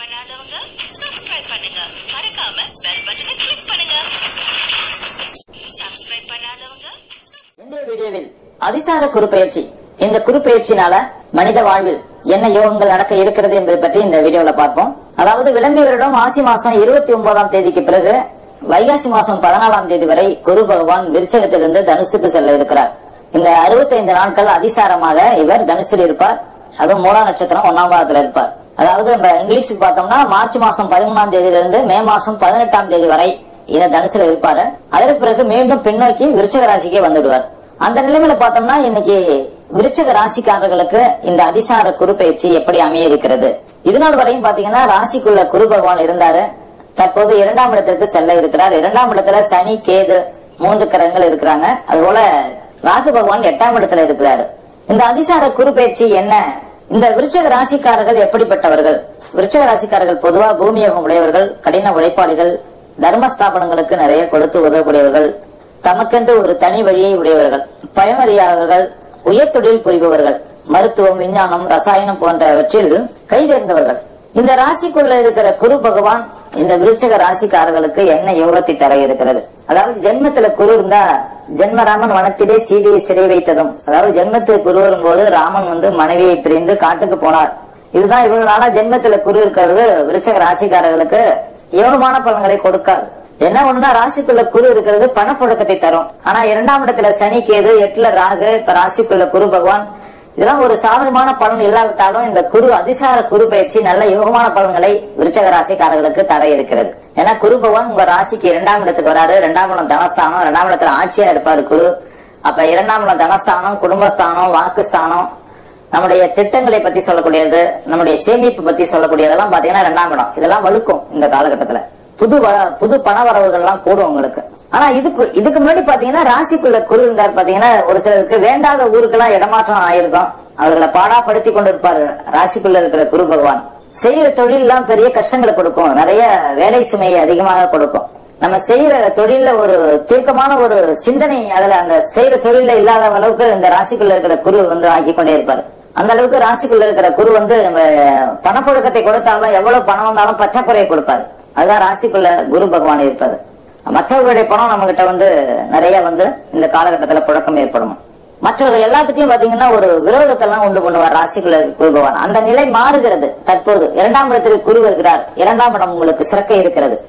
பண்ணாதவங்க சப்ஸ்கிரைப் பண்ணுங்க. மறக்காம பெல் பட்டனை கிளிக் பண்ணுங்க. சப்ஸ்கிரைப் பண்ணாதவங்க இன்றைய வீடியோவில் அதிசார குறுப்பெயர்ச்சி. இந்த குறுப்பெயர்ச்சினால மனித வாழ்வில் என்ன யோகங்கள் நடக்க இருக்கிறது என்பதை பற்றி இந்த வீடியோல பார்ப்போம். அதாவது விளம்பி வருடம் ஆசி மாசம் இருபத்தி ஒன்பதாம் தேதிக்கு பிறகு வைகாசி மாசம் பதினாலாம் தேதி வரை குரு பகவான் விருச்சகத்திலிருந்து தனுசுக்கு செல்ல இருக்கிறார். இந்த 65 நாட்கள் அதிசாரமாக இவர் தனுசில் இருப்பார். அதுவும் மூலா நட்சத்திரம் ஒன்னாம் பாகத்துல இருப்பார். அதாவது நம்ம இங்கிலீஷுக்கு பார்த்தோம்னா மார்ச் மாசம் பதிமூணாம் தேதியிலிருந்து மே மாசம் பதினெட்டாம் தேதி வரை இந்த தனுசுல இருப்பாரு. அதற்கு பிறகு மீண்டும் பின்னோக்கி விருச்சக ராசிக்கே வந்துடுவார். அந்த நிலைமையில பார்த்தோம்னா இன்னைக்கு விருச்சக ராசிக்காரர்களுக்கு இந்த அதிசார குரு பயிற்சி எப்படி அமைய இருக்கிறது இதனால் வரையும் பாத்தீங்கன்னா ராசிக்குள்ள குரு பகவான் இருந்தாரு. தற்போது இரண்டாம் இடத்திற்கு செல்ல இருக்கிறார். இரண்டாம் இடத்துல சனி கேது மூன்று கிரகங்கள் இருக்கிறாங்க. அதுபோல ராகு பகவான் எட்டாம் இடத்துல இருக்கிறாரு. இந்த அதிசார குரு பயிற்சி என்ன? இந்த விருச்சக ராசிக்காரர்கள் எப்படிப்பட்டவர்கள்? விருச்சக ராசிக்காரர்கள் பொதுவா பூமியோகம் உடையவர்கள் கடின உழைப்பாளிகள் தர்மஸ்தாபனங்களுக்கு நிறைய கொடுத்து உதவக்கூடியவர்கள் தமக்கென்று ஒரு தனி வழியை உடையவர்கள் பயமறியாதவர்கள் உயர் தொழில் புரிபவர்கள் மருத்துவம் விஞ்ஞானம் ரசாயனம் போன்றவற்றில் கைதேர்ந்தவர்கள் இந்த ராசிக்குள்ள இருக்கிற குரு பகவான் இந்த விருச்சக ராசிக்காரர்களுக்கு என்ன யோகத்தை தர இருக்கிறது? அதாவது ஜென்மத்துல குரு இருந்தா ஜென்மராமன் வனத்திலே சீதையை சிறை வைத்ததும் அதாவது ஜென்மத்தில் குரு வரும்போது ராமன் வந்து மனைவியை பிரிந்து காட்டுக்கு போனார். இதுதான் இவ்வளவு நாளா ஜென்மத்துல குரு இருக்கிறது விருச்சக ராசிக்காரர்களுக்கு யோகமான பலன்களை கொடுக்காது. என்ன ஒண்ணுனா ராசிக்குள்ள குரு இருக்கிறது பணப்புழக்கத்தை தரும். ஆனா இரண்டாம் இடத்துல சனி கேது எட்டுல ராகு இப்ப ராசிக்குள்ள குரு பகவான் இதெல்லாம் ஒரு சாதகமான பலன் இல்லாவிட்டாலும் இந்த குரு அதிசார குரு பயிற்சி நல்ல யோகமான பலன்களை விருச்சக ராசிக்காரர்களுக்கு தர இருக்கிறது. ஏன்னா குரு பகவான் உங்க ராசிக்கு இரண்டாம் இடத்துக்கு வராரு. இரண்டாம் இடம் தனஸ்தானம். இரண்டாம் இடத்துல ஆட்சியா இருப்பாரு குரு. அப்ப இரண்டாம் இடம் தனஸ்தானம் குடும்பஸ்தானம் வாக்குஸ்தானம் நம்முடைய திட்டங்களை பத்தி சொல்லக்கூடியது நம்முடைய சேமிப்பு பத்தி சொல்லக்கூடியதெல்லாம் பாத்தீங்கன்னா ரெண்டாம் இடம். இதெல்லாம் வலுக்கும் இந்த காலகட்டத்துல. புது வ- புது பண வரவுகள்லாம் கூடும் உங்களுக்கு. ஆனா இதுக்கு இதுக்கு முன்னாடி பாத்தீங்கன்னா ராசிக்குள்ள குரு இருந்தார் பாத்தீங்கன்னா ஒரு சிலருக்கு வேண்டாத ஊருக்கெல்லாம் இடமாற்றம் ஆயிருக்கும். அவர்களை பாடாப்படுத்தி கொண்டிருப்பார். ராசிக்குள்ள இருக்கிற குரு பகவான். செய்யற தொழில் எல்லாம் பெரிய கஷ்டங்களை கொடுக்கும். நிறைய வேலை சுமையை அதிகமாக கொடுக்கும். நம்ம செய்யற தொழில்ல ஒரு தீர்க்கமான ஒரு சிந்தனை அதுல அந்த செய்யற தொழில்ல இல்லாத அளவுக்கு இந்த ராசிக்குள்ள இருக்கிற குரு வந்து ஆக்கி கொண்டே இருப்பாரு. அந்த அளவுக்கு ராசிக்குள்ள இருக்கிற குரு வந்து நம்ம பணப்புழக்கத்தை கொடுத்தாலும் எவ்வளவு பணம் வந்தாலும் பற்றாக்குறையை கொடுப்பாரு. அதுதான் ராசிக்குள்ள குரு பகவான் இருப்பது. மற்றவர்களுடைய பணம் நம்ம கிட்ட வந்து நிறைய வந்து இந்த காலகட்டத்துல புழக்கம் ஏற்படும். மற்றவர்கள் எல்லாத்துக்கும் பாத்தீங்கன்னா ஒரு விரோதத்தை எல்லாம் உண்டு பண்ணுவார் ராசிக்குள்ள குரு பகவான் அந்த நிலை மாறுகிறது. தற்போது இரண்டாம் இடத்திற்கு குரு இரண்டாம் இடம் உங்களுக்கு சிறக்க இருக்கிறது.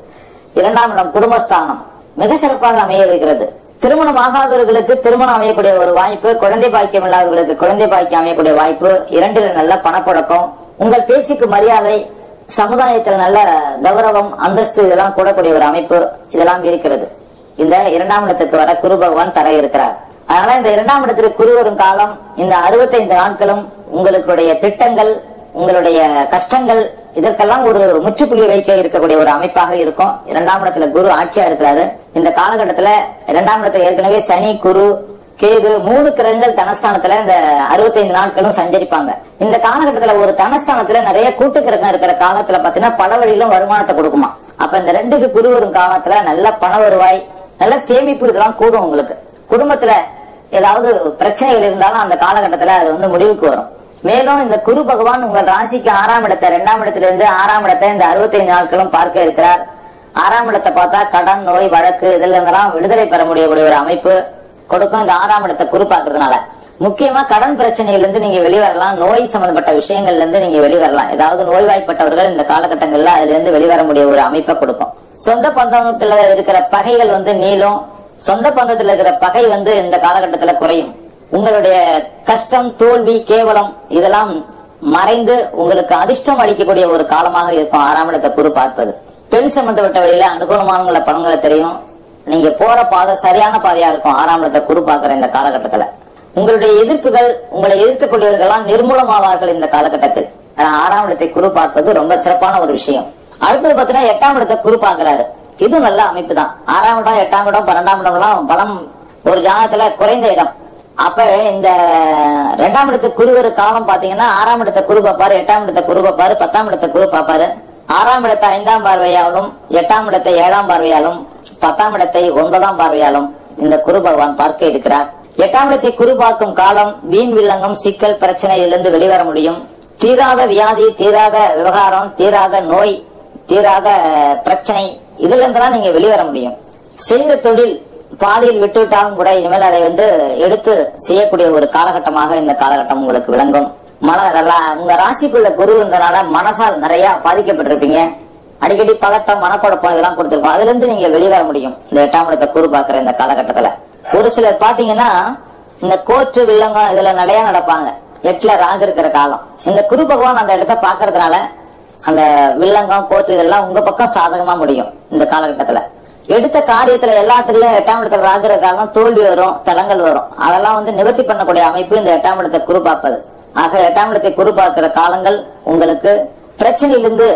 இரண்டாம் இடம் குடும்பஸ்தானம். மிக சிறப்பாக அமைய இருக்கிறது. திருமணம் ஆகாதவர்களுக்கு திருமணம் அமையக்கூடிய ஒரு வாய்ப்பு குழந்தை பாக்கியம் இல்லாதவர்களுக்கு குழந்தை பாக்கியம் அமையக்கூடிய வாய்ப்பு இரண்டில் நல்ல பணப்பழக்கம். உங்கள் பேச்சுக்கு மரியாதை சமுதாயத்துல நல்ல கௌரவம் அந்தஸ்து இதெல்லாம் கூடக்கூடிய ஒரு அமைப்பு இதெல்லாம் இருக்கிறது. இந்த இரண்டாம் இடத்துக்கு வர குரு பகவான் தர இருக்கிறார். அதனால இந்த இரண்டாம் இடத்திற்கு குரு வரும் காலம் இந்த 65 நாட்களும் உங்களுடைய திட்டங்கள் உங்களுடைய கஷ்டங்கள் இதற்கெல்லாம் ஒரு முற்றுப்புள்ளி வைக்க இருக்கக்கூடிய ஒரு அமைப்பாக இருக்கும். இரண்டாம் இடத்துல குரு ஆட்சியா இருக்கிறாரு. இந்த காலகட்டத்துல இரண்டாம் இடத்துல ஏற்கனவே சனி குரு கேது மூணு கிரகங்கள் தனஸ்தானத்துல இந்த 65 நாட்களும் சஞ்சரிப்பாங்க. இந்த காலகட்டத்துல ஒரு தனஸ்தானத்துல நிறைய கூட்டு கிரகம் இருக்கிற காலத்துல பாத்தீங்கன்னா பல வழியிலும் வருமானத்தை கொடுக்குமா. அப்ப இந்த ரெண்டுக்கு குரு வரும் காலத்துல நல்ல பண வருவாய் நல்ல சேமிப்பு இதெல்லாம் கூடும் உங்களுக்கு. குடும்பத்துல ஏதாவது பிரச்சனைகள் இருந்தாலும் அந்த காலகட்டத்துல அது வந்து முடிவுக்கு வரும். மேலும் இந்த குரு பகவான் உங்கள் ராசிக்கு ஆறாம் இடத்தை இரண்டாம் இடத்துல இருந்து ஆறாம் இடத்தை இந்த 65 நாட்களும் பார்க்க இருக்கிறார். ஆறாம் இடத்தை பார்த்தா கடன் நோய் வழக்கு இதுல இருந்தெல்லாம் விடுதலை பெற முடியக்கூடிய ஒரு அமைப்பு. கொடுக்கும் இந்த ஆறாம் இடத்தை குறிப்பாக்குறதுனால முக்கியமா கடன் பிரச்சனையிலிருந்து நீங்க வெளிவரலாம் நோய் சம்பந்தப்பட்ட விஷயங்கள்ல இருந்து நீங்க வெளிவரலாம். ஏதாவது நோய்வாய்ப்பட்டவர்கள் இந்த காலகட்டங்கள்ல அதுல இருந்து வெளிவர முடிய ஒரு அமைப்பை கொடுக்கும். சொந்த பந்தத்துல இருக்கிற பகைகள் வந்து நீளும். சொந்த பந்தத்துல இருக்கிற பகை வந்து இந்த காலகட்டத்துல குறையும். உங்களுடைய கஷ்டம் தோல்வி கேவலம் இதெல்லாம் மறைந்து உங்களுக்கு அதிர்ஷ்டம் அளிக்கக்கூடிய ஒரு காலமாக இருக்கும் ஆறாம் இடத்தை குறு பார்ப்பது. பெண் சம்பந்தப்பட்ட வழியில அனுகூலமான பலன்களை தெரியும். நீங்க போற பாதை சரியான பாதையா இருக்கும். ஆறாம் இடத்தை குரு பாக்குற இந்த காலகட்டத்துல. உங்களுடைய எதிர்ப்புகள் உங்களை எதிர்க்கக்கூடியவர்கள்லாம் நிர்மூலமாவார்கள் இந்த காலகட்டத்தில். ஆறாம் இடத்தை குரு பார்ப்பது ரொம்ப சிறப்பான ஒரு விஷயம். அடுத்தது பாத்தீங்கன்னா எட்டாம் இடத்தை குரு பாக்குறாரு இது நல்ல அமைப்பு தான் ஆறாம் இடம் எட்டாம் இடம் பன்னெண்டாம் இடம் எல்லாம் பலம் ஒரு ஜாதகத்துல குறைந்த இடம். அப்ப இந்த ரெண்டாம் இடத்து குருவர் காலம் பாத்தீங்கன்னா ஆறாம் இடத்தை குரு பார்ப்பாரு எட்டாம் இடத்தை குரு பார்ப்பாரு பத்தாம் இடத்தை குரு பார்ப்பாரு. ஆறாம் இடத்தை ஐந்தாம் பார்வையாலும் எட்டாம் இடத்தை ஏழாம் பார்வையாலும் பத்தாம் இடத்தை ஒன்பதாம் பார்வையாலும் இந்த குரு பகவான் பார்க்க இருக்கிறார். எட்டாம் இடத்தை குரு காலம் வீண் வில்லங்கம் சிக்கல் பிரச்சனையிலிருந்து வெளிவர முடியும். தீராத வியாதி தீராத விவகாரம் தீராத நோய் தீராத பிரச்சனை இதுல இருந்தெல்லாம் நீங்க வெளிவர முடியும். செய்யற தொழில் பாதியில் விட்டுவிட்டாலும் கூட இனிமேல் அதை வந்து எடுத்து செய்யக்கூடிய ஒரு காலகட்டமாக இந்த காலகட்டம் உங்களுக்கு விளங்கும். மன உங்க ராசிக்குள்ள குரு இருந்தனால மனசால் நிறைய பாதிக்கப்பட்டிருப்பீங்க. அடிக்கடி பதட்டம் மனக்குழப்பம் இதெல்லாம் கொடுத்துருக்கோம். அதுல இருந்து நீங்க வெளிவர முடியும். இந்த எட்டாம் இடத்தை குரு பாக்குற இந்த காலகட்டத்துல. ஒரு சிலர் பாத்தீங்கன்னா இந்த கோற்று வில்லங்கம் இதுல நடையா நடப்பாங்க. எட்டுல ராகு இருக்கிற காலம். இந்த குரு பகவான் அந்த இடத்த பாக்குறதுனால அந்த வில்லங்கம் கோற்று இதெல்லாம் உங்க பக்கம் சாதகமா முடியும் இந்த காலகட்டத்துல. எடுத்த காரியத்துல எல்லாத்துலயும் எட்டாம் இடத்துல ராகுற காலம் தோல்வி வரும் தடங்கள் வரும். அதெல்லாம் வந்து நிவர்த்தி பண்ணக்கூடிய அமைப்பு இந்த எட்டாம் இடத்தை குரு பார்ப்பது. ஆக எட்டாம் இடத்தை குரு பார்க்கிற காலங்கள் உங்களுக்கு பிரச்சனையிலிருந்து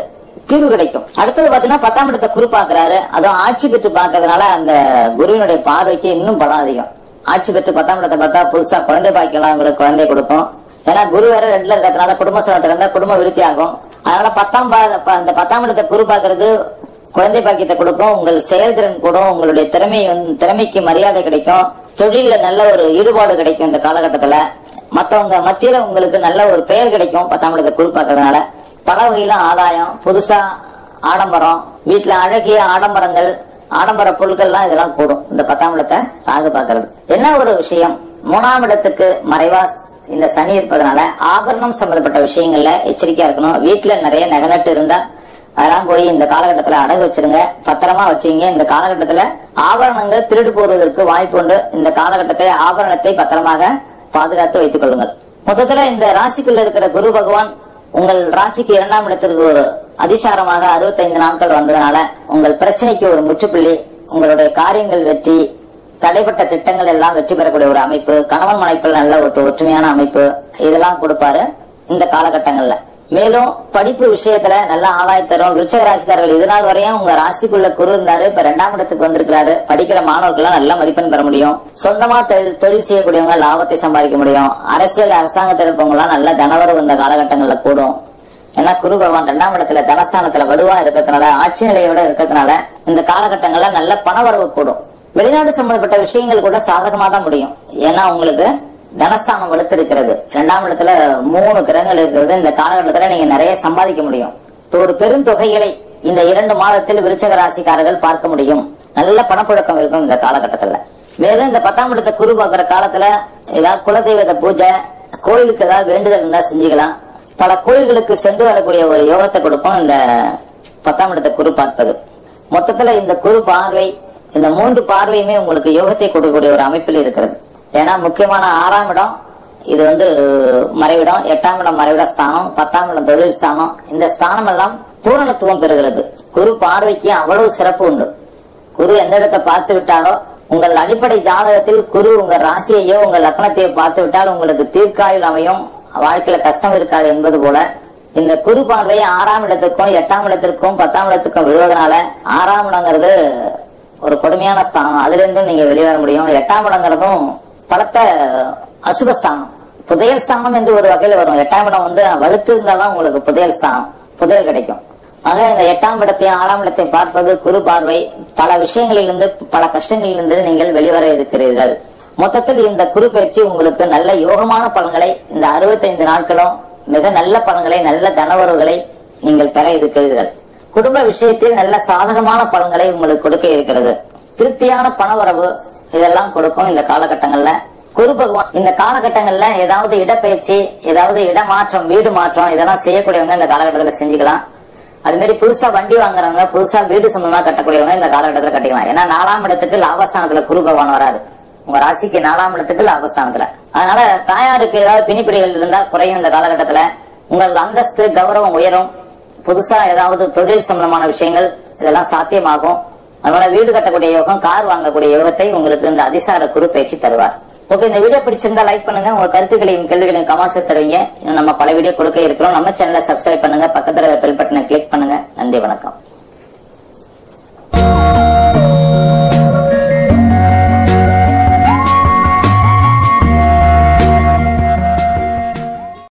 தீர்வு கிடைக்கும். அடுத்தது பாத்தீங்கன்னா பத்தாம் இடத்தை குரு பாக்குறாரு அதுவும் ஆட்சி பெற்று பாக்குறதுனால அந்த குருவினுடைய பார்வைக்கு இன்னும் பலம் அதிகம். ஆட்சி பெற்று பத்தாம் இடத்தை பார்த்தா புதுசா குழந்தை பாய்க்கலாம் உங்களுக்கு குழந்தை கொடுக்கும். ஏன்னா குரு வேற ரெண்டுல இருக்கிறதுனால குடும்ப ஸ்தானத்துல இருந்தா குடும்ப விருத்தி ஆகும். அதனால பத்தாம் ப- அந்த பத்தாம் இடத்தை குரு பாக்குறது குழந்தை பாக்கியத்தை கொடுக்கும். உங்கள் செயல்திறன் கூட உங்களுடைய திறமை வந்து- திறமைக்கு மரியாதை கிடைக்கும். தொழில நல்ல ஒரு ஈடுபாடு கிடைக்கும் இந்த காலகட்டத்துல. மத்தவங்க மத்தியில உங்களுக்கு நல்ல ஒரு பெயர் கிடைக்கும் பத்தாம் இடத்தை குரு பாக்குறதுனால பல வகையில ஆதாயம் புதுசா ஆடம்பரம் வீட்டுல அழகிய ஆடம்பரங்கள் ஆடம்பர பொருட்கள்லாம் இதெல்லாம் கூடும். இந்த பத்தாம் இடத்தை ராகு பாக்குறது என்ன ஒரு விஷயம்? மூணாம் இடத்துக்கு மறைவா இந்த சனி இருப்பதனால ஆபரணம் சம்பந்தப்பட்ட விஷயங்கள்ல எச்சரிக்கையா இருக்கணும். வீட்டுல நிறைய நகநட்டு இருந்தா அதெல்லாம் போய் இந்த காலகட்டத்துல அடகு வச்சிருங்க. பத்திரமா வச்சீங்க இந்த காலகட்டத்துல ஆபரணங்கள் திருடு போடுவதற்கு வாய்ப்பு உண்டு. இந்த காலகட்டத்தை ஆபரணத்தை பத்திரமாக பாதுகாத்து வைத்துக் கொள்ளுங்கள். மொத்தத்துல இந்த ராசிக்குள்ள இருக்கிற குரு பகவான் உங்கள் ராசிக்கு இரண்டாம் இடத்திற்கு அதிசாரமாக 65 நாட்கள் வந்ததுனால உங்கள் பிரச்சனைக்கு ஒரு முற்றுப்புள்ளி உங்களுடைய காரியங்கள் வெற்றி தடைப்பட்ட திட்டங்கள் எல்லாம் வெற்றி பெறக்கூடிய ஒரு அமைப்பு கணவன் மனைக்குள் நல்ல ஒரு ஒற்றுமையான அமைப்பு இதெல்லாம் கொடுப்பாரு இந்த காலகட்டங்கள்ல. மேலும் படிப்பு விஷயத்துல நல்ல ஆதாயம் தரும். விருச்சக ராசிக்காரர்கள் இது நாள் வரையும் உங்க ராசிக்குள்ள குரு இருந்தாரு. இப்ப ரெண்டாம் இடத்துக்கு வந்திருக்கிறாரு. படிக்கிற மாணவர்கள் நல்ல மதிப்பெண் பெற முடியும். சொந்தமா தொழில் தொழில் செய்யக்கூடியவங்க லாபத்தை சம்பாதிக்க முடியும். அரசியல் அரசாங்கத்தில் இருப்பவங்க எல்லாம் நல்ல தனவரவு இந்த காலகட்டங்கள்ல கூடும். ஏன்னா குரு பகவான் ரெண்டாம் இடத்துல தனஸ்தானத்துல வலுவா இருக்கிறதுனால ஆட்சி நிலையோட இருக்கிறதுனால இந்த காலகட்டங்கள்ல நல்ல பணவரவு கூடும். வெளிநாடு சம்பந்தப்பட்ட விஷயங்கள் கூட சாதகமா தான் முடியும். ஏன்னா உங்களுக்கு தனஸ்தானம் வலுத்திருக்கிறது இரண்டாம் இடத்துல மூணு கிரகங்கள் இருக்கிறது. இந்த காலகட்டத்துல நீங்க நிறைய சம்பாதிக்க முடியும். ஒரு பெருந்தொகைகளை இந்த இரண்டு மாதத்தில் விருச்சக ராசிக்காரர்கள் பார்க்க முடியும். நல்ல பணப்புழக்கம் இருக்கும் இந்த காலகட்டத்துல. மேலும் இந்த பத்தாம் இடத்தை குரு பார்க்கிற காலத்துல ஏதாவது குலதெய்வத பூஜை கோயிலுக்கு ஏதாவது வேண்டுதல் இருந்தா செஞ்சுக்கலாம். பல கோயில்களுக்கு சென்று வரக்கூடிய ஒரு யோகத்தை கொடுக்கும் இந்த பத்தாம் இடத்தை குரு பார்ப்பது. மொத்தத்துல இந்த குரு பார்வை இந்த மூன்று பார்வையுமே உங்களுக்கு யோகத்தை கொடுக்கக்கூடிய ஒரு அமைப்பில் இருக்கிறது. ஏன்னா முக்கியமான ஆறாம் இடம் இது வந்து மறைவிடம் எட்டாம் இடம் மறைவிட ஸ்தானம் பத்தாம் இடம் தொழில் ஸ்தானம் இந்த ஸ்தானம் எல்லாம் பூரணத்துவம் பெறுகிறது. குரு பார்வைக்கு அவ்வளவு சிறப்பு உண்டு. குரு எந்த இடத்தை பார்த்து விட்டாலோ உங்கள் அடிப்படை ஜாதகத்தில் குரு உங்க ராசியையோ உங்க லக்னத்தையோ பார்த்து விட்டால் உங்களுக்கு தீர்க்காயுள் அமையும். வாழ்க்கையில கஷ்டம் இருக்காது என்பது போல இந்த குரு பார்வை ஆறாம் இடத்திற்கும் எட்டாம் இடத்திற்கும் பத்தாம் இடத்திற்கும் விழுவதனால ஆறாம் இடங்கிறது ஒரு கொடுமையான ஸ்தானம். அதுல இருந்தும் நீங்க வெளிவர முடியும். எட்டாம் இடங்கிறதும் பலத்த அசுபஸ்தானம் புதையல் ஸ்தானம் என்று ஒரு வகையில வரும். எட்டாம் இடம் வந்து வலுத்து இருந்தாதான் உங்களுக்கு புதையல் ஸ்தானம் புதையல் கிடைக்கும். ஆக இந்த எட்டாம் இடத்தையும் ஆறாம் இடத்தை பார்ப்பது குரு பார்வை. பல விஷயங்களிலிருந்து பல கஷ்டங்களிலிருந்து நீங்கள் வெளிவர இருக்கிறீர்கள். மொத்தத்தில் இந்த குரு பயிற்சி உங்களுக்கு நல்ல யோகமான பலன்களை இந்த 65 நாட்களும் மிக நல்ல பலன்களை நல்ல தனவரவுகளை நீங்கள் பெற இருக்கிறீர்கள். குடும்ப விஷயத்தில் நல்ல சாதகமான பலன்களை உங்களுக்கு கொடுக்க இருக்கிறது. திருப்தியான பணவரவு இதெல்லாம் கொடுக்கும் இந்த காலகட்டங்கள்ல. குரு பகவான் இந்த காலகட்டங்கள்ல ஏதாவது இடப்பெயர்ச்சி ஏதாவது இடமாற்றம் வீடு மாற்றம் இதெல்லாம் செய்யக்கூடியவங்க இந்த காலகட்டத்துல செஞ்சுக்கலாம். அது மாதிரி புதுசா வண்டி வாங்குறவங்க புதுசா வீடு சம்பந்தமா கட்டக்கூடியவங்க இந்த காலகட்டத்துல கட்டிக்கலாம். ஏன்னா நாலாம் இடத்துக்கு லாபஸ்தானத்துல குரு பகவான் வராது உங்க ராசிக்கு நாலாம் இடத்துக்கு லாபஸ்தானத்துல. அதனால தாயாருக்கு ஏதாவது பிணிப்பிடிகள் இருந்தா குறையும் இந்த காலகட்டத்துல. உங்கள் அந்தஸ்து கௌரவம் உயரும். புதுசா ஏதாவது தொழில் சம்பந்தமான விஷயங்கள் இதெல்லாம் சாத்தியமாகும். அதனால வீடு கட்டக்கூடிய யோகம் கார் வாங்கக்கூடிய யோகத்தை உங்களுக்கு இந்த அதிசார குரு பயிற்சி தருவார். ஓகே இந்த வீடியோ பிடிச்சிருந்தா லைக் பண்ணுங்க. உங்க கருத்துக்களையும் கேள்விகளையும் கமெண்ட்ஸ் தருவீங்க. இன்னும் நம்ம பல வீடியோ கொடுக்க இருக்கிறோம். நம்ம சேனலை சப்ஸ்கிரைப் பண்ணுங்க. பக்கத்துல பெல் பட்டனை கிளிக் பண்ணுங்க. நன்றி வணக்கம்.